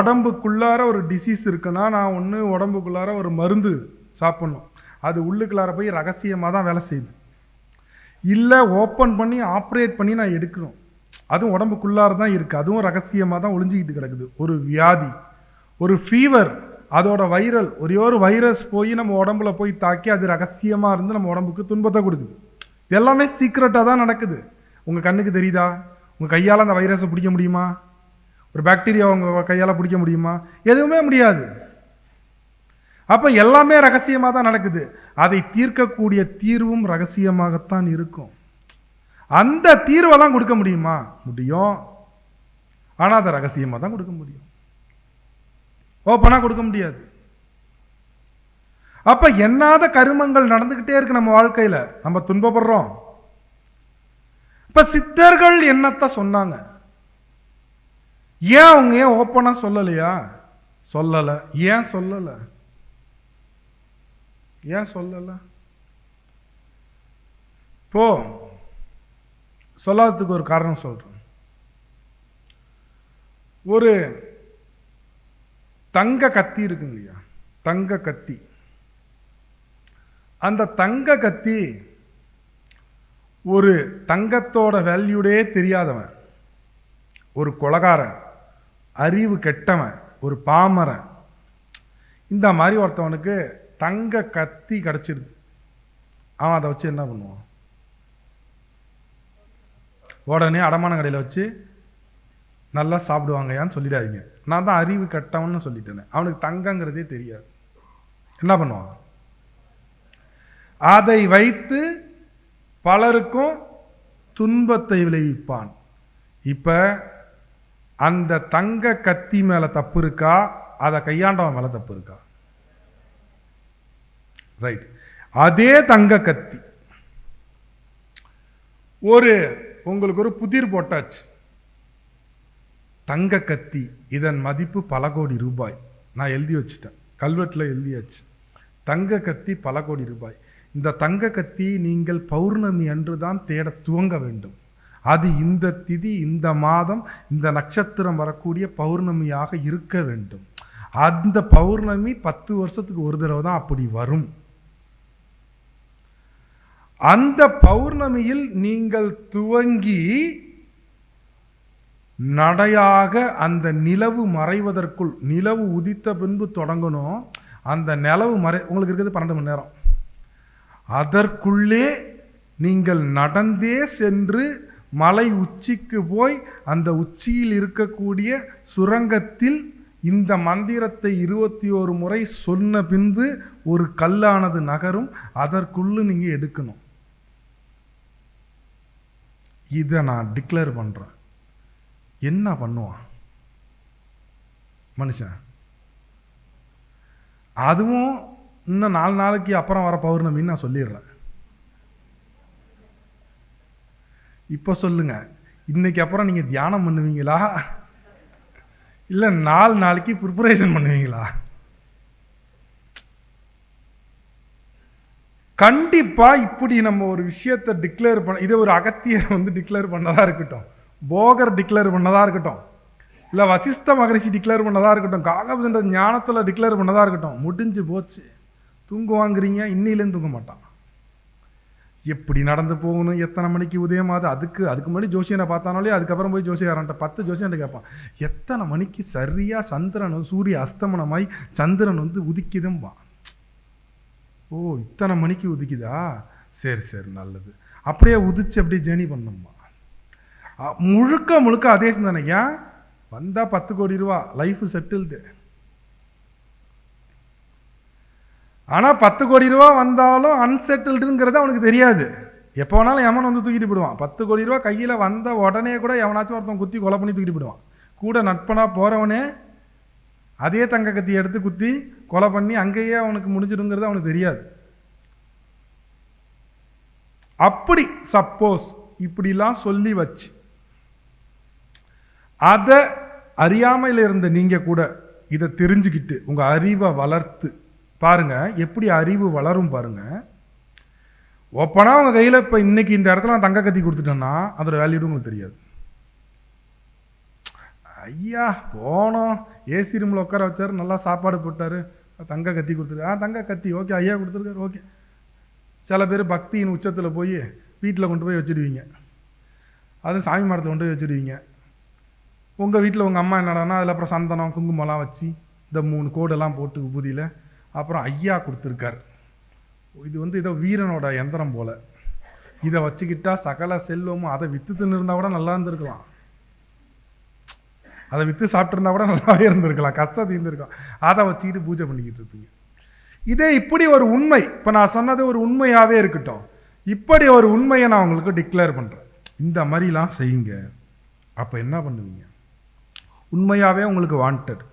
உடம்புக்குள்ளார ஒரு டிசீஸ் இருக்குன்னா நான் ஒன்று உடம்புக்குள்ளார ஒரு மருந்து சாப்பிட்ணும். அது உள்ளுக்குள்ளார போய் ரகசியமாக தான் வேலை செய்யுது. இல்லை ஓப்பன் பண்ணி ஆப்ரேட் பண்ணி நான் எடுக்கணும். அதுவும் உடம்புக்குள்ளார தான் இருக்குது அதுவும் ரகசியமாக தான் ஒளிஞ்சிக்கிட்டு கிடக்குது. ஒரு வியாதி ஒரு ஃபீவர் அதோட வைரல் ஒரே ஒரு வைரஸ் போய் நம்ம உடம்புல போய் தாக்கி அது ரகசியமாக இருந்து நம்ம உடம்புக்கு துன்பத்தை கொடுக்குது. எல்லாமே சீக்ரெட்டாக தான் நடக்குது. உங்கள் கண்ணுக்கு தெரியுதா? உங்கள் கையால் அந்த வைரஸை பிடிக்க முடியுமா? ஒரு பாக்டீரியா உங்கள் கையால் பிடிக்க முடியுமா? எதுவுமே முடியாது. அப்போ எல்லாமே ரகசியமாக தான் நடக்குது. அதை தீர்க்கக்கூடிய தீர்வும் ரகசியமாகத்தான் இருக்கும். அந்த தீர்வெல்லாம் கொடுக்க முடியுமா? முடியும். ஆனால் அதை ரகசியமாக தான் கொடுக்க முடியும். ஓப்பனாக கொடுக்க முடியாது. அப்ப எண்ணாத கருமங்கள் நடந்துக்கிட்டே இருக்கு நம்ம வாழ்க்கையில? நம்ம துன்பப்படுறோம். இப்போ சித்தர்கள் என்னத்தை சொன்னாங்க? ஏன் அவங்க ஏன் ஓப்பனாக சொல்லலையா? சொல்லல. ஏன் சொல்லல? ஏன் சொல்லல? இப்போ சொல்லாததுக்கு ஒரு காரணம் சொல்றேன். ஒரு தங்க கத்தி இருக்குங்க இல்லையா? தங்க கத்தி. அந்த தங்க கத்தி ஒரு தங்கத்தோட வேல்யூடே தெரியாதவன். ஒரு கொலகாரன். அறிவு கெட்டவன் ஒரு பாமரன். இந்த மாதிரி ஒருத்தவனுக்கு தங்க கத்தி கிடைச்சிருது. அவன் அதை வச்சு என்ன பண்ணுவான்? உடனே அடமான கடையில் வச்சு நல்லா சாப்பிடுவாங்கயான்னு சொல்லிடாதீங்க. நான் தான் அறிவு கெட்டவன்னு சொல்லிட்டேனே. அவனுக்கு தங்கங்கிறதே தெரியாது. என்ன பண்ணுவான்? அதை வைத்து பலருக்கும் துன்பத்தை விளைவிப்பான். இப்ப அந்த தங்க கத்தி மேலே தப்பு இருக்கா? அதை கையாண்டவன் மேலே தப்பு இருக்கா? ரைட் அதே தங்க கத்தி. ஒரு உங்களுக்கு ஒரு புதிர் போட்டாச்சு. தங்க கத்தி இதன் மதிப்பு பல கோடி ரூபாய். நான் எழுதி வச்சுட்டேன். கல்வெட்டில் எழுதியாச்சு. தங்க கத்தி பல கோடி ரூபாய். இந்த தங்க கத்தி நீங்கள் பௌர்ணமி அன்று தான் தேட துவங்க வேண்டும். அது இந்த திதி இந்த மாதம் இந்த நட்சத்திரம் வரக்கூடிய பௌர்ணமியாக இருக்க வேண்டும். அந்த பௌர்ணமி பத்து வருஷத்துக்கு ஒரு தடவை தான் அப்படி வரும். அந்த பௌர்ணமியில் நீங்கள் துவங்கி நடையாக அந்த நிலவு மறைவதற்குள் நிலவு உதித்த பின்பு தொடங்கணும். அந்த நிலவு மறை உங்களுக்கு இருக்கிறது பன்னெண்டு மணி நேரம். அதற்குள்ளே நீங்கள் நடந்தே சென்று மலை உச்சிக்கு போய் அந்த உச்சியில் இருக்கக்கூடிய சுரங்கத்தில் இந்த மந்திரத்தை இருபத்தி ஒரு முறை சொன்ன பின்பு ஒரு கல்லானது நகரும். அதற்குள்ளே நீங்கள் எடுக்கணும். இதை நான் டிக்ளேர் பண்ணுறேன் என்ன பண்ணுவான்? மனுஷன். அதுவும் இன்னும் நாலு நாளைக்கு அப்புறம் வர பௌர்ணமின்னு நான் சொல்லிடுறேன். இப்போ சொல்லுங்க. இன்னைக்கு அப்புறம் நீங்கள் தியானம் பண்ணுவீங்களா? இல்லை நாலு நாளைக்கு ப்ரிப்பரேஷன் பண்ணுவீங்களா? கண்டிப்பாக இப்படி நம்ம ஒரு விஷயத்தை டிக்ளேர் பண்ண இதை ஒரு அகத்தியர் வந்து டிக்ளேர் பண்ணதாக இருக்கட்டும். போகர் டிக்ளேர் பண்ணதாக இருக்கட்டும். இல்லை வசிஷ்ட மகரிஷி டிக்ளேர் பண்ணதா இருக்கட்டும். காகபுஜன்ற ஞானத்தில் டிக்ளேர் பண்ணதா இருக்கட்டும். முடிஞ்சு போச்சு. தூங்குவாங்கிறீங்க இன்னிலேருந்து தூங்க மாட்டான். எப்படி நடந்து போகணும் எத்தனை மணிக்கு உதயமாது அதுக்கு அதுக்கு முன்னாடி ஜோசியனை பார்த்தானாலே அதுக்கப்புறம் போய் ஜோசியாரன்ட்ட பத்து ஜோசியன்ட்ட கேட்பான். எத்தனை மணிக்கு சரியாக சந்திரன் சூரிய அஸ்தமனமாய் சந்திரன் வந்து உதிக்குதும்பா. ஓ இத்தனை மணிக்கு உதிக்குதா? சரி சரி நல்லது. அப்படியே உதிச்சு அப்படியே ஜேர்னி பண்ணோம்மா முழுக்க முழுக்க அதே சிந்தனை ஏன் வந்தால் பத்து கோடி ரூபா லைஃப் செட்டில்டு ஆனால் பத்து கோடி ரூபா வந்தாலும் அன்செட்டில்டுங்கிறது அவனுக்கு தெரியாது. எப்போ வேணாலும் எவன் வந்து தூக்கிட்டு போயிடுவான். பத்து கோடி ரூபா கையில் வந்த உடனே கூட எவனாச்சும் ஒருத்தன் குத்தி கொலை பண்ணி தூக்கிட்டு போயிடுவான். கூட நட்பனா போறவனே அதே தங்க கத்தி எடுத்து குத்தி கொலை பண்ணி அங்கேயே அவனுக்கு முடிஞ்சிடுங்கிறது அவனுக்கு தெரியாது. அப்படி சப்போஸ் இப்படிலாம் சொல்லி வச்சு அதை அறியாமையில் இருந்த நீங்கள் கூட இதை தெரிஞ்சுக்கிட்டு உங்கள் அறிவை வளர்த்து பாருங்க எப்படி அறிவு வளரும் பாருங்க. ஓப்பனாக அவங்க கையில் இப்போ இன்னைக்கு இந்த இடத்துல நான் தங்க கத்தி கொடுத்துட்டேன்னா அதோட வேல்யூடு உங்களுக்கு தெரியாது. ஐயா போனோம். ஏசி ரூமில் உட்கார வச்சார் நல்லா சாப்பாடு போட்டார். தங்க கத்தி கொடுத்துரு ஆ தங்க கத்தி ஓகே ஐயா கொடுத்துருக்காரு ஓகே. சில பேர் பக்தியின் உச்சத்தில் போய் வீட்டில் கொண்டு போய் வச்சுடுவீங்க. அது சாமி மரத்தில் கொண்டு போய் வச்சுடுவீங்க. உங்கள் வீட்டில் உங்கள் அம்மா என்னடான்னா அதில் அப்புறம் சந்தனம் குங்குமம்லாம் வச்சு இந்த மூணு கோடெல்லாம் போட்டு உபூதியில் அப்புறம் ஐயா கொடுத்துருக்காரு. இது வந்து ஏதோ வீரனோட எந்திரம் போல. இதை வச்சுக்கிட்டா சகல செல்வமும் அதை விற்று தின்னு இருந்தால் கூட நல்லா இருந்திருக்கலாம். அதை விற்று சாப்பிட்ருந்தா கூட நல்லாவே இருந்திருக்கலாம். கஷ்டம் இருந்திருக்கலாம் அதை வச்சுக்கிட்டு பூஜை பண்ணிக்கிட்டு இருப்பீங்க. இதே இப்படி ஒரு உண்மை இப்போ நான் சொன்னது ஒரு உண்மையாகவே இருக்கட்டும். இப்படி ஒரு உண்மையை நான் உங்களுக்கு டிக்ளேர் பண்ணுறேன் இந்த மாதிரிலாம் செய்யுங்க. அப்போ என்ன பண்ணுவீங்க? உண்மையாகவே உங்களுக்கு வாண்டட்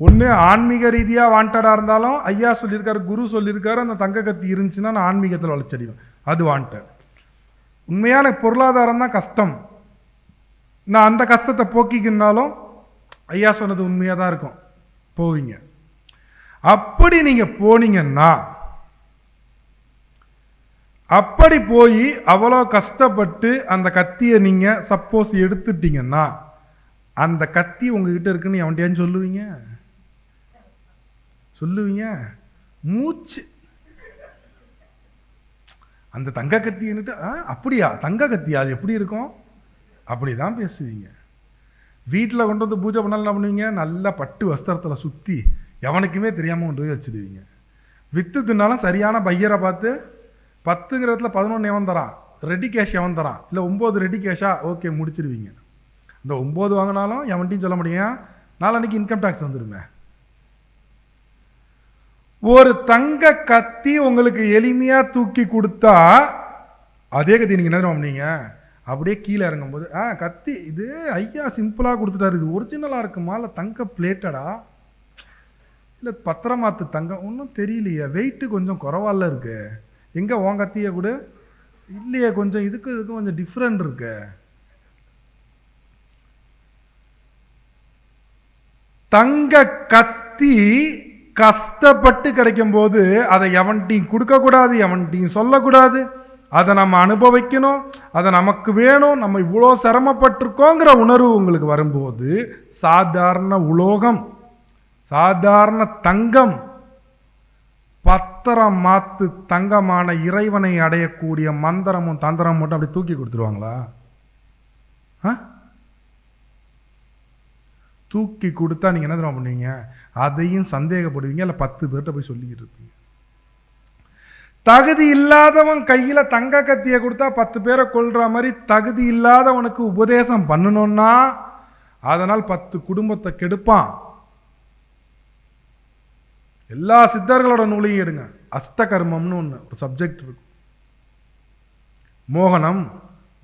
ஒன்று ஆன்மீக ரீதியாக வாண்டடாக இருந்தாலும் ஐயா சொல்லியிருக்காரு குரு சொல்லியிருக்காரு அந்த தங்க கத்தி இருந்துச்சுன்னா நான் ஆன்மீகத்தில் வளர்ச்சடிவேன் அது வாண்டட் உண்மையான பொருளாதாரம் தான் கஷ்டம். நான் அந்த கஷ்டத்தை போக்கிக்கினாலும் ஐயா சொன்னது உண்மையாக தான் இருக்கும். போவீங்க. அப்படி நீங்கள் போனீங்கன்னா அப்படி போய் அவ்வளோ கஷ்டப்பட்டு அந்த கத்தியை நீங்கள் சப்போஸ் எடுத்துட்டீங்கன்னா அந்த கத்தி உங்ககிட்ட இருக்குன்னு எவன்டையான்னு சொல்லுவீங்க? சொல்லுவீங்க? மூச்சு. அந்த தங்க கத்தின்னுட்டு "ஆ, அப்படியா? தங்க கத்தியா அது எப்படி இருக்கும்? அப்படிதான் பேசுவீங்க. வீட்டில் கொண்டு வந்து பூஜை பண்ணாலும் என்ன பண்ணுவீங்க? நல்லா பட்டு வஸ்திரத்தில் சுற்றி எவனுக்குமே தெரியாமல் கொண்டு போய் வச்சிடுவீங்க. வித்து தின்னாலும் சரியான பையரை பார்த்து பத்துங்கிற இடத்துல பதினொன்று எவன் தரான்? ரெடி கேஷ் எவன் தரான்? இல்லை ஒம்பது ரெடி கேஷா ஓகே முடிச்சிருவீங்க இந்த ஒம்பது வாங்கினாலும் எவன்ட்டையும் சொல்ல முடியும் நாளன்னைக்கு இன்கம் டேக்ஸ் வந்துடுமே ஒரு தங்க கத்தி உங்களுக்கு எளிமையா தூக்கி கொடுத்தா அதே கத்தி நீங்க என்ன பண்ணீங்க? அப்படியே கீழே இறங்கும்போது ஆ கத்தி இது ஐயா சிம்பிளா கொடுத்துட்டாரு. இது ஒரிஜினலா இருக்குமா? இல்ல தங்க பிளேட்டடா இல்ல பத்திரமாத்து தங்கம் ஒன்றும் தெரியலையே. வெயிட்டு கொஞ்சம் குறவால இருக்கு. எங்க உன் கத்திய கூட? இல்லையே கொஞ்சம் இதுக்கு இதுக்கு கொஞ்சம் டிஃப்ரெண்ட் இருக்கு. தங்க கத்தி கஷ்டப்பட்டு கிடைக்கும் போது அதை எவன்ட்டையும் கொடுக்கக்கூடாது எவன்ட்டையும் சொல்லக்கூடாது. அதை நம்ம அனுபவிக்கணும் அதை நமக்கு வேணும் நம்ம இவ்வளோ சிரமப்பட்டிருக்கோங்கிற உணர்வு உங்களுக்கு வரும்போது சாதாரண உலோகம் சாதாரண தங்கம் பத்திரம் மாத்து தங்கமான இறைவனை அடையக்கூடிய மந்திரமும் தந்திரமும் மட்டும் அப்படி தூக்கி கொடுத்துருவாங்களா? ஆ? தூக்கி கொடுத்தா நீங்க என்ன தெரியுமா பண்ணுவீங்க? அதையும் சந்தேகப்படுவீங்க இல்லை பத்து பேர்கிட்ட போய் சொல்லிக்கிட்டு இருப்பீங்க. தகுதி இல்லாதவன் கையில் தங்க கத்தியை கொடுத்தா பத்து பேரை கொல்ற மாதிரி தகுதி இல்லாதவனுக்கு உபதேசம் பண்ணணும்னா அதனால் பத்து குடும்பத்தை கெடுப்பான். எல்லா சித்தர்களோட நூலையும் எடுங்க. அஷ்டகர்மம்னு ஒன்று ஒரு சப்ஜெக்ட் இருக்கும். மோகனம்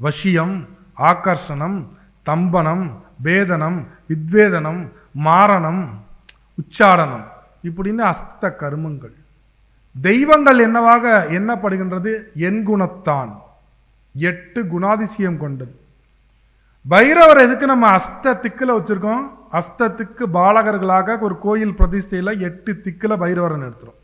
வசியம் ஆகர்ஷணம் தம்பனம் வேதனம் வித்வேதனம் மாரணம் உச்சாரணம். இப்படின்னு அஸ்த கர்மங்கள். தெய்வங்கள் என்னவாக எண்ணப்படுகின்றது? என் குணத்தான். எட்டு குணாதிசயம் கொண்டது. பைரவர் எதுக்கு நம்ம அஸ்த திக்குல வச்சிருக்கோம்? அஸ்த திக்கு பாலகர்களாக ஒரு கோயில் பிரதிஷ்டையில் எட்டு திக்கில் பைரவரன் எடுத்துரும்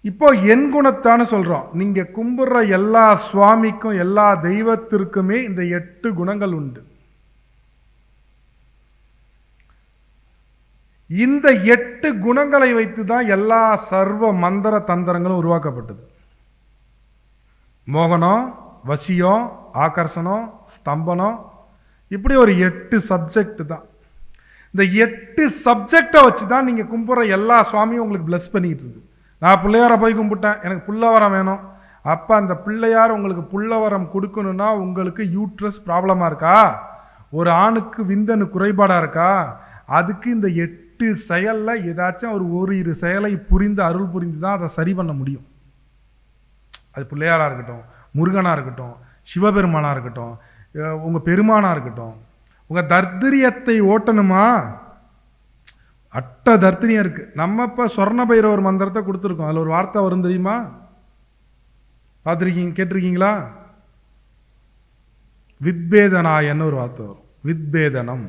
இப்போ என் குணத்தான்னு சொல்கிறோம் நீங்கள் கும்பிட்ற எல்லா சுவாமிக்கும் எல்லா தெய்வத்திற்குமே இந்த எட்டு குணங்கள் உண்டு. இந்த எட்டு குணங்களை வைத்து தான் எல்லா சர்வ மந்திர தந்திரங்களும் உருவாக்கப்பட்டது. மோகனம் வசியம் ஆகர்ஷணம் ஸ்தம்பனம் இப்படி ஒரு எட்டு சப்ஜெக்ட் தான். இந்த எட்டு சப்ஜெக்டை வச்சு தான் நீங்கள் கும்பிட்ற எல்லா சுவாமியும் உங்களுக்கு பிளஸ் பண்ணிட்டு இருக்கு. நான் பிள்ளையாரை போய் கும்பிட்டேன் எனக்கு புள்ளவரம் வேணும். அப்போ அந்த பிள்ளையார் உங்களுக்கு புள்ளவரம் கொடுக்கணும்னா உங்களுக்கு யூட்ரஸ் ப்ராப்ளமாக இருக்கா? ஒரு ஆணுக்கு விந்தனு குறைபாடாக இருக்கா? அதுக்கு இந்த எட்டு செயலில் ஏதாச்சும் ஒரு இரு செயலை புரிந்து அருள் புரிந்து தான் அதை சரி பண்ண முடியும். அது பிள்ளையாராக இருக்கட்டும் முருகனாக இருக்கட்டும் சிவபெருமானாக இருக்கட்டும் உங்கள் பெருமானாக இருக்கட்டும் உங்கள் தர்திரியத்தை ஓட்டணுமா? அட்ட தர்த்திரியம் இருக்குது நம்ம இப்போ சொர்ண பைரவர் மந்திரத்தை கொடுத்துருக்கோம். அதில் ஒரு வார்த்தை வரும் தெரியுமா? பார்த்துருக்கீங்க கேட்டிருக்கீங்களா? வித்பேதனாயன்னு ஒரு வார்த்தை வரும். வித்பேதனம்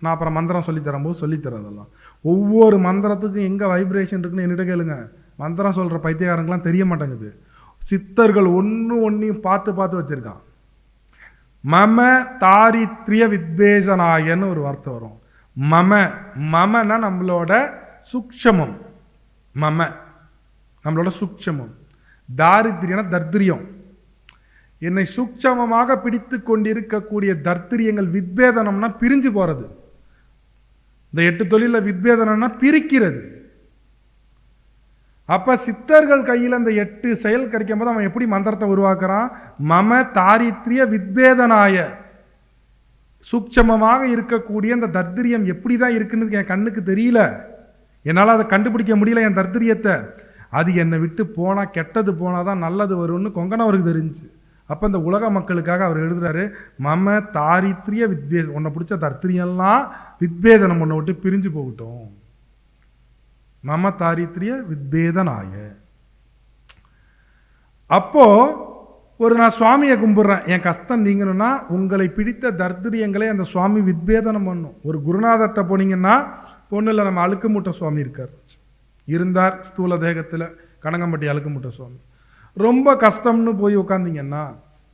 நான் அப்புறம் மந்திரம் சொல்லித் தரும்போது சொல்லித்தரேன் அதெல்லாம் ஒவ்வொரு மந்திரத்துக்கும் எங்கே வைப்ரேஷன் இருக்குன்னு என்கிட்ட கேளுங்க. மந்திரம் சொல்கிற பைத்தியக்காரங்களாம் தெரிய மாட்டேங்குது. சித்தர்கள் ஒன்று ஒன்றையும் பார்த்து பார்த்து வச்சுருக்கான். மம தாரித்ரிய வித்வேஷனாயன்னு ஒரு வார்த்தை வரும். மம மமனா நம்மளோட சுக்ஷமம். மம நம்மளோட சுக்ஷமம். தாரித்ரியனா தர்திரியம் என்னை சுக்ஷமமாக பிடித்து கொண்டிருக்கக்கூடிய தர்த்திரியங்கள் வித்வேதனம்னா பிரிஞ்சு போகிறது இந்த எட்டு தொழிலில் வித்வேதனம்னா பிரிக்கிறது. அப்ப சித்தர்கள் கையில் அந்த எட்டு செயல் கிடைக்கும் போது அவன் எப்படி மந்திரத்தை உருவாக்குறான்? மம தாரித்ரிய வித்வேதனாய. சூட்சமமாக இருக்கக்கூடிய அந்த தர்திரியம் எப்படி தான் இருக்குன்னு என் கண்ணுக்கு தெரியல. என்னால் அதை கண்டுபிடிக்க முடியல என் தர்திரியத்தை. அது என்னை விட்டு போனால் கெட்டது போனால் தான் நல்லது வரும்னு கொங்கனவருக்கு தெரிஞ்சு. அப்போ இந்த உலக மக்களுக்காக அவர் எழுதுறாரு மம தாரித்ரிய வித்வே உன்னை பிடிச்ச தர்த்திரியெல்லாம் வித்வேதனம் உன்னை விட்டு பிரிஞ்சு போகட்டும். மம தாரித்ரிய வித்வேதனாய அப்போ ஒரு நான் சுவாமியை கும்பிட்றேன் என் கஷ்டம் நீங்கணும்னா உங்களை பிடித்த தர்திரியங்களை அந்த சுவாமி வித்பேதனம் பண்ணும். ஒரு குருநாதர்கிட்ட போனீங்கன்னா இல்லை நம்ம அழுக்குமுட்டை சுவாமி இருக்கார். இருந்தார் ஸ்தூல தேகத்தில் கனகம்பட்டி அழுக்குமுட்டை சுவாமி. ரொம்ப கஷ்டம்னு போய் உட்காந்திங்கன்னா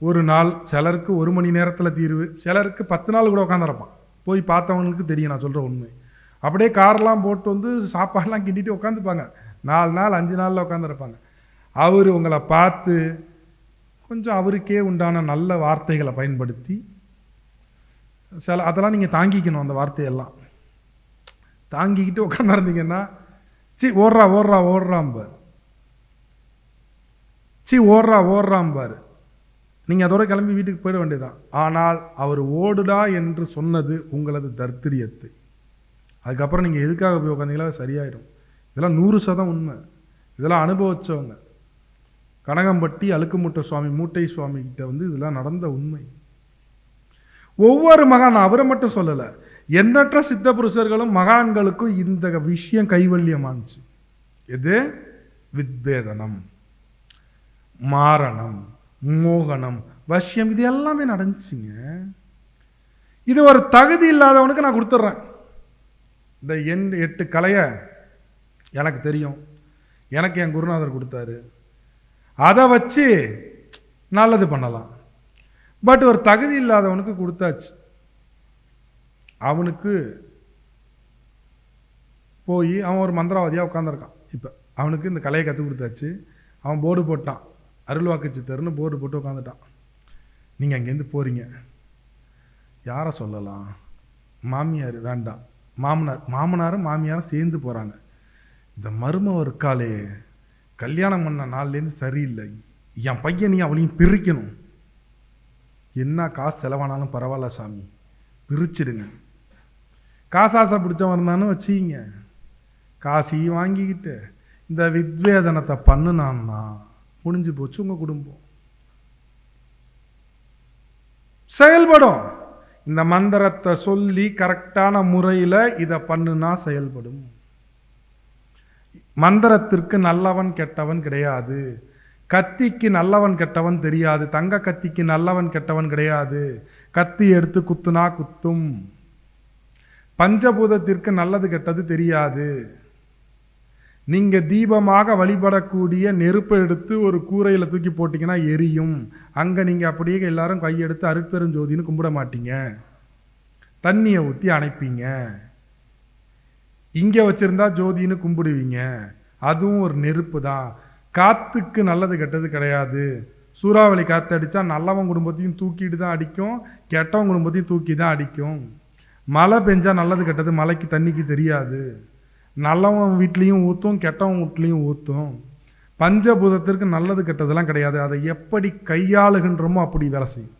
ஒரு நாள் சிலருக்கு ஒரு மணி நேரத்தில் தீர்வு சிலருக்கு பத்து நாள் கூட உட்காந்துருப்பான் போய் பார்த்தவங்களுக்கு தெரியும் நான் சொல்கிற உண்மை. அப்படியே கார்லாம் போட்டு வந்து சாப்பாடெலாம் கிண்டிட்டு உட்காந்துப்பாங்க நாலு நாள் அஞ்சு நாளில் உட்காந்துருப்பாங்க அவர் உங்களை பார்த்து கொஞ்சம் அவருக்கே உண்டான நல்ல வார்த்தைகளை பயன்படுத்தி சில அதெல்லாம் நீங்கள் தாங்கிக்கணும் அந்த வார்த்தையெல்லாம். தாங்கிக்கிட்டு உட்காந்துருந்தீங்கன்னா சி ஓடுறா ஓடுறா ஓடுறாம்பார் சி ஓடுறா ஓடுறாம்பார் நீங்கள் அதோட கிளம்பி வீட்டுக்கு போயிட வேண்டியதுதான். ஆனால் அவர் ஓடுடா என்று சொன்னது உங்களது தர்த்திரியத்தை. அதுக்கப்புறம் நீங்கள் எதுக்காக போய் உட்காந்தீங்களா சரியாயிடும். இதெல்லாம் நூறு சதம் உண்மை. இதெல்லாம் அனுபவிச்சவங்க. கனகம்பட்டி அழுக்குமுட்டை சுவாமி மூட்டை சுவாமி கிட்ட வந்து இதெல்லாம் நடந்த உண்மை. ஒவ்வொரு மகான் அவரை மட்டும் சொல்லலை. எண்ணற்ற சித்த புருஷர்களும் மகான்களுக்கும் இந்த விஷயம் கைவல்யமானுச்சு. எது? வித்வேதனம். மாரணம் மோகனம் வஷ்யம் இது எல்லாமே நடந்துச்சுங்க. இது ஒரு தகுதி இல்லாதவனுக்கு நான் கொடுத்துட்றேன். இந்த எண் எட்டு கலையை எனக்கு தெரியும். எனக்கு என் குருநாதர் கொடுத்தாரு. அதை வச்சு நல்லது பண்ணலாம். பட் ஒரு தகுதி இல்லாதவனுக்கு கொடுத்தாச்சு. அவனுக்கு போய் அவன் ஒரு மந்திரவாதியாக உட்காந்துருக்கான் இப்போ அவனுக்கு இந்த கலையை கற்றுக் கொடுத்தாச்சு. அவன் போர்டு போட்டான். அருள்வாக்கு சித்தர்னு போர்டு போட்டு உட்காந்துட்டான் நீங்கள் அங்கேருந்து போகிறீங்க யாரை சொல்லலாம்? மாமியார் வேண்டாம். மாமனார் மாமனாரும் மாமியாரும் சேர்ந்து போகிறாங்க இந்த மரும இருக்காளே. கல்யாணம் பண்ண நாள்லேருந்து சரியில்லை. என் பையனையும் அவளையும் பிரிக்கணும். என்ன காசு செலவானாலும் பரவாயில்ல சாமி. பிரிச்சிடுங்க. காசு ஆசை பிடிச்சவன் இருந்தானு வச்சுக்கிங்க. காசையும் வாங்கிக்கிட்டு இந்த வித்வேதனத்தை பண்ணுனான்னா முடிஞ்சு போச்சு உங்க குடும்பம். செயல்படும். இந்த மந்திரத்தை சொல்லி கரெக்டான முறையில் இதை பண்ணுனா செயல்படும். மந்திரத்திற்கு நல்லவன் கெட்டவன் கிடையாது. கத்திக்கு நல்லவன் கெட்டவன் தெரியாது. தங்க கத்திக்கு நல்லவன் கெட்டவன் கிடையாது. கத்தி எடுத்து குத்துனா குத்தும். பஞ்சபூதத்திற்கு நல்லது கெட்டது தெரியாது. நீங்க தீபமாக வழிபடக்கூடிய நெருப்பை எடுத்து ஒரு கூரையில தூக்கி போட்டீங்கன்னா எரியும். அங்க நீங்க அப்படியே எல்லாரும் கையெடுத்து அருட்பெருஞ்சோதின்னு கும்பிட மாட்டீங்க. தண்ணியை ஊற்றி அணைப்பீங்க. இங்க வச்சிருந்தா ஜோதின்னு கும்பிடுவீங்க. அதுவும் ஒரு நெருப்பு தான். காத்துக்கு நல்லது கெட்டது கிடையாது. சூறாவளி காத்து அடித்தா நல்லவன் குடும்பத்தையும் தூக்கிட்டு தான் அடிக்கும். கெட்டவன் குடும்பத்தையும் தூக்கி தான் அடிக்கும். மழை பெஞ்சா நல்லது கெட்டது மழைக்கு தண்ணிக்கு தெரியாது. நல்லவன் வீட்லேயும் ஊற்றும் கெட்டவன் வீட்லேயும் ஊற்றும் பஞ்சபூதத்திற்கு நல்லது கெட்டதெல்லாம் கிடையாது. அதை எப்படி கையாளுகின்றோமோ அப்படி வேலை செய்யும்.